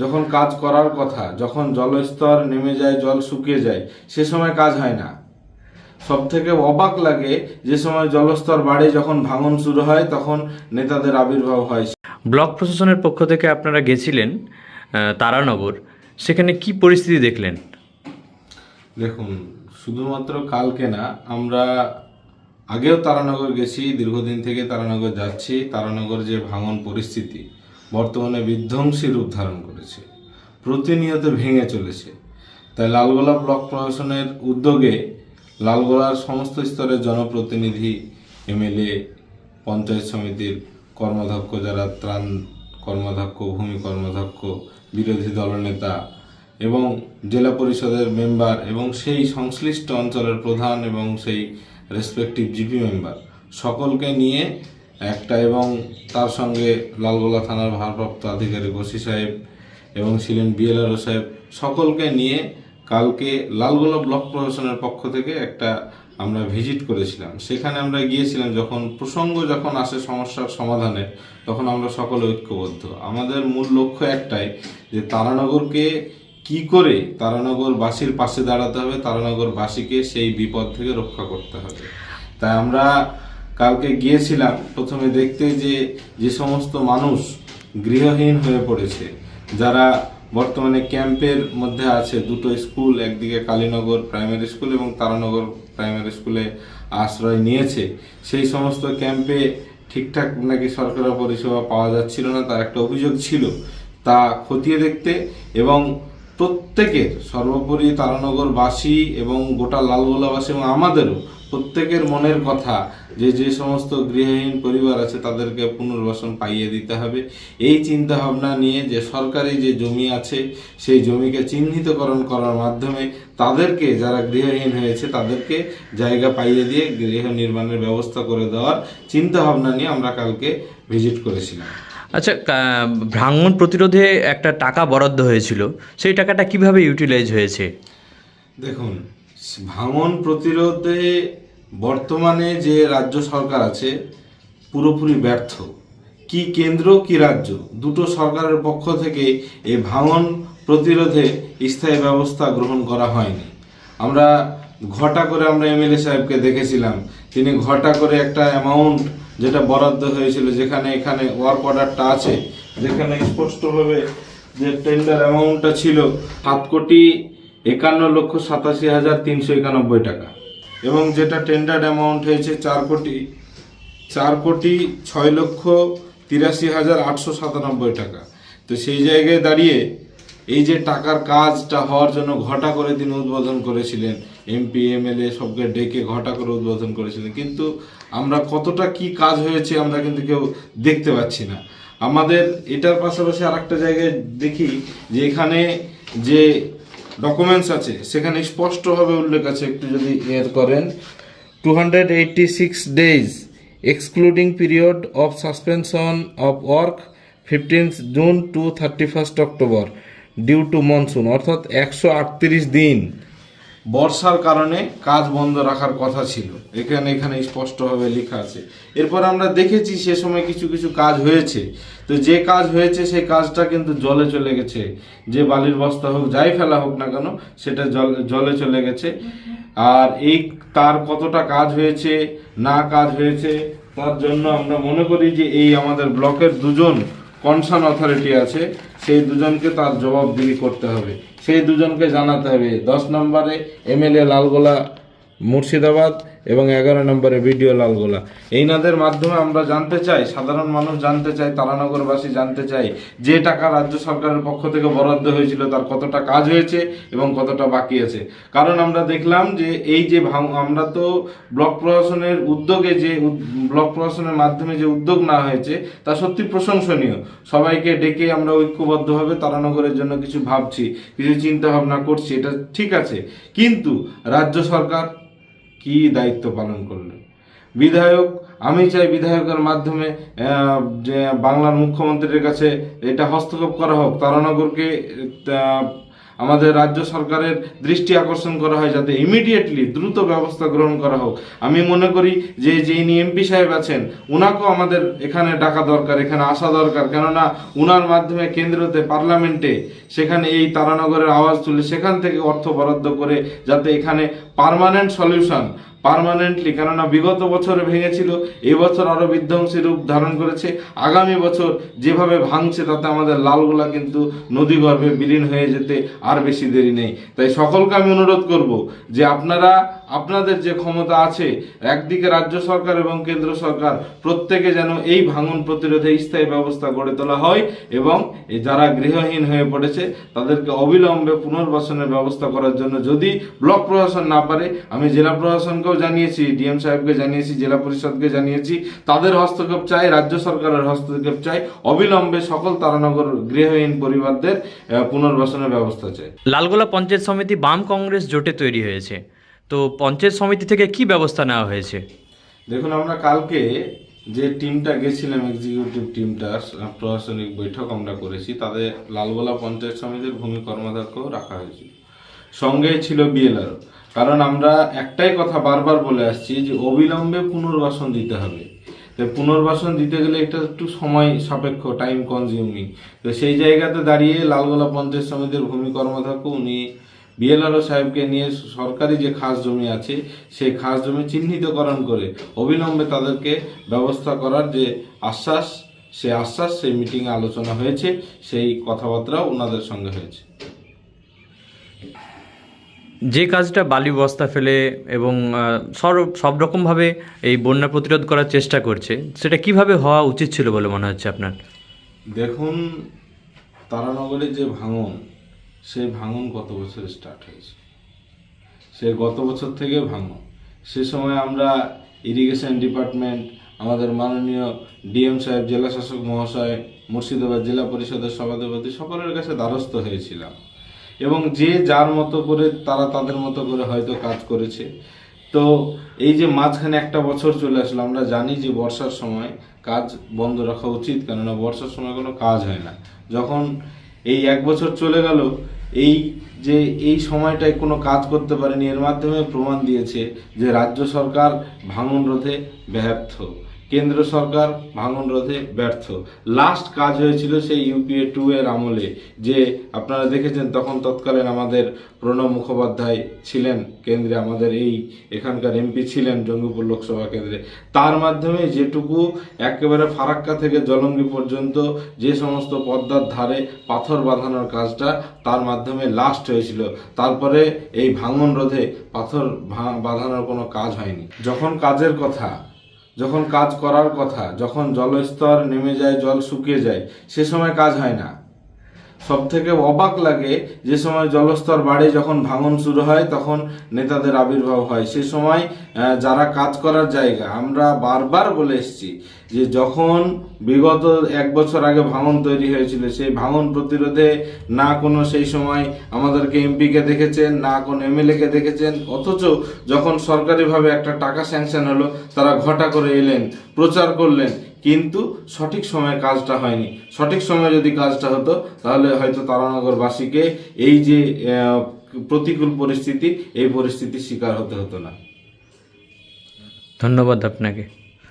যখন কাজ করার কথা যখন জলস্তর নেমে যায় জল শুকিয়ে যায় সে সময় কাজ হয় না। সব থেকে অবাক লাগে যে সময় জলস্তর বাড়ে যখন ভাঙন শুরু হয় তখন নেতাদের আবির্ভাব হয়। ব্লক প্রশাসনের পক্ষ থেকে আপনারা গেছিলেন তারানগর। সেখানে কি পরিস্থিতি দেখলেন? দেখুন শুধুমাত্র কালকে না আমরা আগেও তারানগর গেছি দীর্ঘদিন থেকে তারানগর যাচ্ছি। তারানগর যে ভাঙন পরিস্থিতি বর্তমানে বিধ্বংসী রূপ ধারণ করেছে। প্রতিনিয়ত ভেঙে চলেছে। তাই লালগোলা ব্লক প্রশাসনের উদ্যোগে লালগোলার সমস্ত স্তরের জনপ্রতিনিধি, এমএলএ, পঞ্চায়েত সমিতির কর্মাধ্যক্ষ যারা, ত্রাণ কর্মাধ্যক্ষ, ভূমি কর্মাধ্যক্ষ, বিরোধী দলনেতা এবং জেলা পরিষদের মেম্বার এবং সেই সংশ্লিষ্ট অঞ্চলের প্রধান এবং সেই রেসপেক্টিভ জিপি মেম্বার সকলকে নিয়ে একটা এবং তার সঙ্গে লালগোলা থানার ভারপ্রাপ্ত আধিকারিক ওসি সাহেব এবং ছিলেন বিএলআরও সাহেব, সকলকে নিয়ে কালকে লালগোলা ব্লক প্রশাসনের পক্ষ থেকে একটা আমরা ভিজিট করেছিলাম। সেখানে আমরা গিয়েছিলাম যখন প্রসঙ্গ যখন আসে সমস্যার সমাধানে, তখন আমরা সকলে ঐক্যবদ্ধ। আমাদের মূল লক্ষ্য একটাই যে তারানগরকে কি করে তারানগরবাসীর পাশে দাঁড়াতে হবে, তারানগরবাসীকে সেই বিপদ থেকে রক্ষা করতে হবে। তাই আমরা কালকে গিয়েছিলাম, প্রথমে দেখতে যে যে সমস্ত মানুষ গৃহহীন হয়ে পড়েছে। যারা বর্তমানে ক্যাম্পের মধ্যে আছে, দুটো স্কুল, একদিকে কালীনগর প্রাইমারি স্কুল এবং তারানগর প্রাইমারি স্কুলে আশ্রয় নিয়েছে। সেই সমস্ত ক্যাম্পে ঠিকঠাক নাকি সরকারি পরিষেবা পাওয়া যাচ্ছিল না, তার একটা অভিযোগ ছিল তা খতিয়ে দেখতে এবং প্রত্যেকের, সর্বোপরি তারানগরবাসী এবং গোটা লালগোলাবাসী এবং আমাদেরও প্রত্যেকের মনের কথা যে যে সমস্ত গৃহহীন পরিবার আছে তাদেরকে পুনর্বাসন পাইয়ে দিতে হবে। এই চিন্তা ভাবনা নিয়ে যে সরকারি যে জমি আছে সেই জমিকে চিহ্নিতকরণ করার মাধ্যমে তাদেরকে যারা গৃহহীন হয়েছে তাদেরকে জায়গা পাইয়ে দিয়ে গৃহ নির্মাণের ব্যবস্থা করে দেওয়ার চিন্তা ভাবনা নিয়ে আমরা কালকে ভিজিট করেছিলাম। আচ্ছা ভাঙন প্রতিরোধে একটা টাকা বরাদ্দ হয়েছিল সেই টাকাটা কীভাবে ইউটিলাইজ হয়েছে? দেখুন ভাঙন প্রতিরোধে বর্তমানে যে রাজ্য সরকার আছে, পুরোপুরি ব্যর্থ। কি কেন্দ্র, কি রাজ্য? দুটো সরকারের পক্ষ থেকে এই ভাঙন প্রতিরোধে স্থায়ী ব্যবস্থা গ্রহণ করা হয়নি। আমরা ঘটা করে আমরা এমএলএ সাহেবকে দেখেছিলাম। তিনি ঘটা করে একটা অ্যামাউন্ট যেটা বরাদ্দ হয়েছিল যেখানে এখানে ওয়ার্ক অর্ডারটা আছে, যেখানে স্পষ্টভাবে যে টেন্ডার অ্যামাউন্টটা ছিল, সাত কোটি একান্ন লক্ষ সাতাশি হাজার তিনশো একানব্বই টাকা। এবং যেটা টেন্ডার অ্যামাউন্ট হয়েছে চার কোটি চার কোটি ছয় লক্ষ তিরাশি হাজার আটশো সাতানব্বই টাকা। তো সেই জায়গায় দাঁড়িয়ে এই যে টাকার কাজটা হওয়ার জন্য ঘটা করে তিনি উদ্বোধন করেছিলেন এমপি এমএলএ সবকে ডেকে ঘটা করে উদ্বোধন করেছিলেন। কিন্তু আমরা কতটা কি কাজ হয়েছে আমরা কিন্তু কেউ দেখতে পাচ্ছি না। আমাদের এটার পাশাপাশি আর একটা জায়গায় দেখি যে এখানে যে ডকুমেন্টস আছে। সেখানে স্পষ্টভাবে উল্লেখ আছে, একটু যদি এর করেন। Two hundred eighty six days excluding period of suspension of work fifteenth June to thirty first October due to monsoon অর্থাৎ একশো আটত্রিশ দিন। বর্ষার কারণে কাজ বন্ধ রাখার কথা ছিল। এখানে এখানে স্পষ্টভাবে লেখা আছে। এরপর আমরা দেখেছি সে সময় কিছু কিছু কাজ হয়েছে। তো যে কাজ হয়েছে, সেই কাজটা কিন্তু জলে চলে গেছে। যে বালির বস্তা হোক, যাই ফেলা হোক না কেন, সেটা জল চলে গেছে। আর এই তার কতটা কাজ হয়েছে, না কাজ হয়েছে, তার জন্য আমরা মনে করি যে এই আমাদের ব্লকের দুজন কনসার্ন অথরিটি আছে, সেই দুজনকে তার জবাবদিহি করতে হবে। সেই দুজনকে জানাতে হবে। দশ নম্বরে এমএলএ লালগোলা মুর্শিদাবাদ এবং এগারো নম্বরে বিডিও লালগোলা। এইনাদের মাধ্যমে আমরা জানতে চাই, সাধারণ মানুষ জানতে চাই তারানগরবাসী জানতে চাই, যে টাকা রাজ্য সরকারের পক্ষ থেকে বরাদ্দ হয়েছিল তার কতটা কাজ হয়েছে এবং কতটা বাকি আছে। কারণ আমরা দেখলাম যে এই যে আমরা তো ব্লক প্রশাসনের উদ্যোগে যে ব্লক প্রশাসনের মাধ্যমে যে উদ্যোগ না হয়েছে, তা সত্যি প্রশংসনীয়। সবাইকে ডেকে আমরা ঐক্যবদ্ধভাবে তারানগরের জন্য কিছু ভাবছি, কিছু চিন্তা ভাবনা করছি, এটা ঠিক আছে। কিন্তু রাজ্য সরকার কি দায়িত্ব পালন করলে? বিধায়ক, আমি চাই বিধায়কের মাধ্যমে যে বাংলার মুখ্যমন্ত্রীর কাছে এটা হস্তক্ষেপ করা হোক, তারানগরকে আমাদের রাজ্য সরকারের দৃষ্টি আকর্ষণ করা হয় যাতে ইমিডিয়েটলি দ্রুত ব্যবস্থা গ্রহণ করা হোক। আমি মনে করি যে যিনি এমপি সাহেব আছেন ওনাকেও আমাদের এখানে ডাকা দরকার, এখানে আসা দরকার। কেননা উনার মাধ্যমে কেন্দ্রতে, পার্লামেন্টে সেখানে এই তারানগরের আওয়াজ তুলে সেখান থেকে অর্থ বরাদ্দ করে যাতে এখানে পারমানেন্ট সলিউশন পার্মানেন্টলি কেননা বিগত বছর ভেঙেছিল এবছর বছর আরও বিধ্বংসী রূপ ধারণ করেছে। আগামী বছর যেভাবে ভাঙছে, তাতে আমাদের লালগুলা কিন্তু নদী গর্ভে বিলীন হয়ে যেতে আর বেশি দেরি নেই। তাই সকলকে আমি অনুরোধ করব যে আপনারা আপনাদের যে ক্ষমতা আছে, একদিকে রাজ্য সরকার এবং কেন্দ্র সরকার, প্রত্যেকে যেন এই ভাঙন প্রতিরোধে স্থায়ী ব্যবস্থা গড়ে তোলা হয় এবং যারা গৃহহীন হয়ে পড়েছে, তাদেরকে অবিলম্বে পুনর্বাসনের ব্যবস্থা করার জন্য যদি ব্লক প্রশাসন না পারে, আমি জেলা প্রশাসনকেও জানিয়েছি, ডিএম সাহেবকে জানিয়েছি, জেলা পরিষদকে জানিয়েছি, তাদের হস্তক্ষেপ চাই, রাজ্য সরকারের হস্তক্ষেপ চাই, অবিলম্বে সকল তারানগর গৃহহীন পরিবারদের পুনর্বাসনের ব্যবস্থা চাই। লালগোলা পঞ্চায়েত সমিতি বাম কংগ্রেস জোটে তৈরি হয়েছে। তো পঞ্চায়েত সমিতি থেকে কি ব্যবস্থা নেওয়া হয়েছে? দেখুন, আমরা কালকে যে টিমটা গেছিলাম এক্সিকিউটিভ টিমটা প্রশাসনিক বৈঠক আমরা করেছি তাদের লালগোলা পঞ্চায়েত সমিতির ভূমি কর্মাধ্যক্ষও রাখা হয়েছিল। সঙ্গে ছিল বিএলআর কারণ আমরা একটাই কথা বারবার বলে আসছি যে অবিলম্বে পুনর্বাসন দিতে হবে। তো পুনর্বাসন দিতে গেলে এটা একটু সময় সাপেক্ষ টাইম কনজিউমিং তো সেই জায়গাতে দাঁড়িয়ে লালগোলা পঞ্চায়েত সমিতির ভূমি কর্মাধ্যক্ষ, উনি বিএলআরও সাহেবকে নিয়ে সরকারি যে খাস জমি আছে সেই খাস জমি চিহ্নিতকরণ করে অবিলম্বে তাদেরকে ব্যবস্থা করার যে আশ্বাস সেই আশ্বাস সেই মিটিংয়ে আলোচনা হয়েছে সেই কথাবার্তাও ওনাদের সঙ্গে হয়েছে। যে কাজটা বালি বস্তা ফেলে এবং সব সব রকমভাবে এই বন্যা প্রতিরোধ করার চেষ্টা করছে সেটা কীভাবে হওয়া উচিত ছিল বলে মনে হচ্ছে আপনার? দেখুন তারানগরের যে ভাঙন সেই ভাঙন গত বছর স্টার্ট হয়েছে? সে গত বছর থেকে ভাঙন। সে সময় আমরা ইরিগেশন ডিপার্টমেন্ট আমাদের মাননীয় ডিএম সাহেব, জেলা শাসক মহাশয়, মুর্শিদাবাদ জেলা পরিষদের সভাধিপতি সকলের কাছে দ্বারস্থ হয়েছিলাম। এবং যে যার মতো করে তারা তাদের মতো করে হয়তো কাজ করেছে। তো এই যে মাঝখানে একটা বছর চলে আসলো, আমরা জানি যে বর্ষার সময় কাজ বন্ধ রাখা উচিত, কেননা বর্ষার সময় কোনো কাজ হয় না। যখন এই এক বছর চলে গেল এই যে এই সময়টায় কোনো কাজ করতে পারেনি, এর মাধ্যমে প্রমাণ দিয়েছে যে রাজ্য সরকার ভাঙন রোধে ব্যর্থ কেন্দ্র সরকার ভাঙন রোধে ব্যর্থ। লাস্ট কাজ হয়েছিল সেই ইউপিএ টু এর আমলে যে আপনারা দেখেছেন তখন তৎকালীন আমাদের প্রণব মুখোপাধ্যায় ছিলেন কেন্দ্রে, আমাদের এই এখানকার এমপি ছিলেন জঙ্গিপুর লোকসভা কেন্দ্রে। তার মাধ্যমে যেটুকু একেবারে ফারাক্কা থেকে জলঙ্গি পর্যন্ত যে সমস্ত পদ্মার ধারে পাথর বাঁধানোর কাজটা তার মাধ্যমে লাস্ট হয়েছিল। তারপরে এই ভাঙন রোধে পাথর বাঁধানোর কোনো কাজ হয়নি। যখন কাজের কথা যখন কাজ করার কথা, যখন জলস্তর নেমে যায়, জল শুকিয়ে যায়, সে সময় কাজ হয় না। সব থেকে অবাক লাগে যে সময় জলস্তর বাড়ে যখন ভাঙন শুরু হয়, তখন নেতাদের আবির্ভাব হয়। সে সময় যারা কাজ করার জায়গা, আমরা বারবার বলে এসেছি যে যখন বিগত এক বছর আগে ভাঙন তৈরি হয়েছিল, সেই ভাঙন প্রতিরোধে না কোনো সেই সময় আমাদেরকে এমপিকে দেখেছেন, না কোনো এমএলএকে দেখেছেন, অথচ যখন সরকারিভাবে একটা টাকা স্যাংশন হলো, তারা ঘটা করে এলেন, প্রচার করলেন। কিন্তু সঠিক সময়ে কাজটা হয়নি। সঠিক সময়ে যদি কাজটা হতো, তাহলে হয়তো তারানগরবাসীকে এই যে প্রতিকূল পরিস্থিতি, এই পরিস্থিতির শিকার হতে হতো না। ধন্যবাদ আপনাকে।